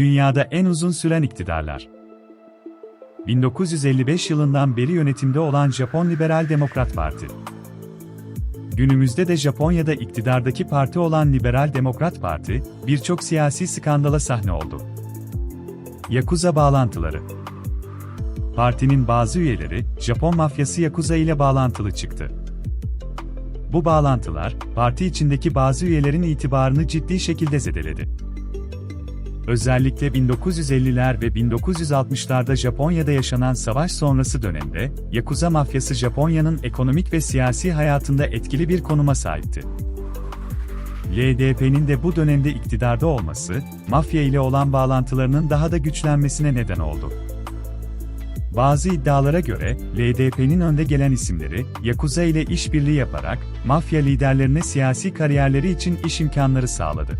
Dünyada en uzun süren iktidarlar. 1955 yılından beri yönetimde olan Japon Liberal Demokrat Parti. Günümüzde de Japonya'da iktidardaki parti olan Liberal Demokrat Parti, birçok siyasi skandala sahne oldu. Yakuza bağlantıları Partinin bazı üyeleri, Japon mafyası Yakuza ile bağlantılı çıktı. Bu bağlantılar, parti içindeki bazı üyelerin itibarını ciddi şekilde zedeledi. Özellikle 1950'ler ve 1960'larda Japonya'da yaşanan savaş sonrası dönemde, Yakuza mafyası Japonya'nın ekonomik ve siyasi hayatında etkili bir konuma sahipti. LDP'nin de bu dönemde iktidarda olması, mafya ile olan bağlantılarının daha da güçlenmesine neden oldu. Bazı iddialara göre, LDP'nin önde gelen isimleri, Yakuza ile işbirliği yaparak, mafya liderlerine siyasi kariyerleri için iş imkanları sağladı.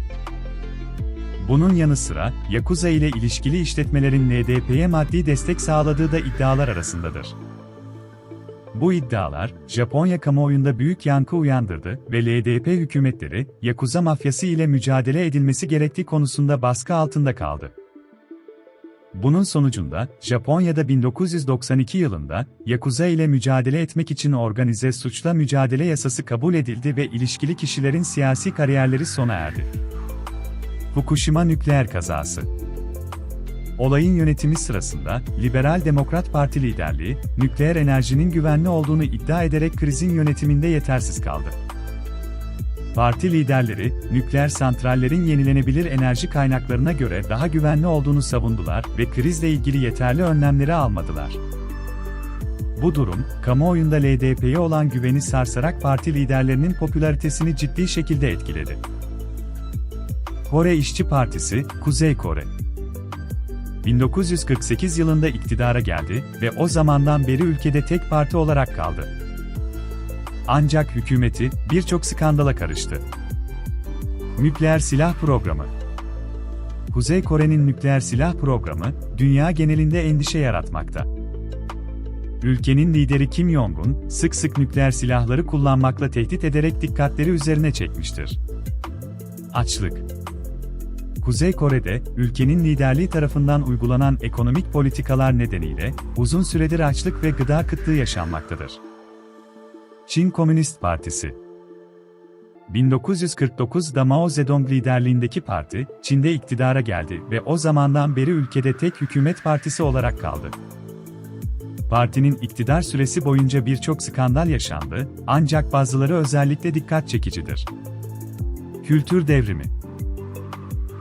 Bunun yanı sıra, Yakuza ile ilişkili işletmelerin LDP'ye maddi destek sağladığı da iddialar arasındadır. Bu iddialar, Japonya kamuoyunda büyük yankı uyandırdı ve LDP hükümetleri, Yakuza mafyası ile mücadele edilmesi gerektiği konusunda baskı altında kaldı. Bunun sonucunda, Japonya'da 1992 yılında, Yakuza ile mücadele etmek için organize suçla mücadele yasası kabul edildi ve ilişkili kişilerin siyasi kariyerleri sona erdi. Fukushima nükleer kazası Olayın yönetimi sırasında, Liberal Demokrat Parti liderliği, nükleer enerjinin güvenli olduğunu iddia ederek krizin yönetiminde yetersiz kaldı. Parti liderleri, nükleer santrallerin yenilenebilir enerji kaynaklarına göre daha güvenli olduğunu savundular ve krizle ilgili yeterli önlemleri almadılar. Bu durum, kamuoyunda LDP'ye olan güveni sarsarak parti liderlerinin popülaritesini ciddi şekilde etkiledi. Kore İşçi Partisi, Kuzey Kore 1948 yılında iktidara geldi ve o zamandan beri ülkede tek parti olarak kaldı. Ancak hükümeti birçok skandala karıştı. Nükleer silah programı Kuzey Kore'nin nükleer silah programı, dünya genelinde endişe yaratmakta. Ülkenin lideri Kim Jong-un, sık sık nükleer silahları kullanmakla tehdit ederek dikkatleri üzerine çekmiştir. Açlık Kuzey Kore'de, ülkenin liderliği tarafından uygulanan ekonomik politikalar nedeniyle, uzun süredir açlık ve gıda kıtlığı yaşanmaktadır. Çin Komünist Partisi 1949'da Mao Zedong liderliğindeki parti, Çin'de iktidara geldi ve o zamandan beri ülkede tek hükümet partisi olarak kaldı. Partinin iktidar süresi boyunca birçok skandal yaşandı, ancak bazıları özellikle dikkat çekicidir. Kültür devrimi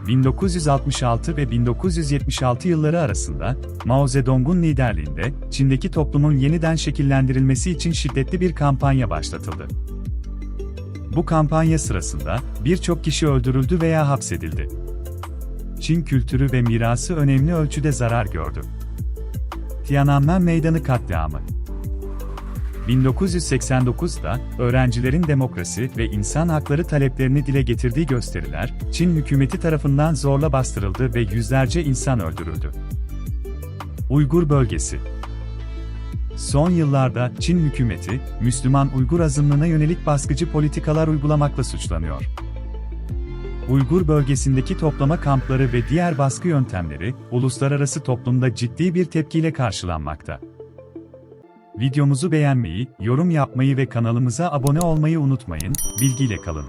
1966 ve 1976 yılları arasında, Mao Zedong'un liderliğinde, Çin'deki toplumun yeniden şekillendirilmesi için şiddetli bir kampanya başlatıldı. Bu kampanya sırasında, birçok kişi öldürüldü veya hapsedildi. Çin kültürü ve mirası önemli ölçüde zarar gördü. Tiananmen Meydanı katliamı 1989'da öğrencilerin demokrasi ve insan hakları taleplerini dile getirdiği gösteriler, Çin hükümeti tarafından zorla bastırıldı ve yüzlerce insan öldürüldü. Uygur bölgesi Son yıllarda Çin hükümeti, Müslüman Uygur azınlığına yönelik baskıcı politikalar uygulamakla suçlanıyor. Uygur bölgesindeki toplama kampları ve diğer baskı yöntemleri, uluslararası toplumda ciddi bir tepkiyle karşılanmakta. Videomuzu beğenmeyi, yorum yapmayı ve kanalımıza abone olmayı unutmayın, bilgiyle kalın.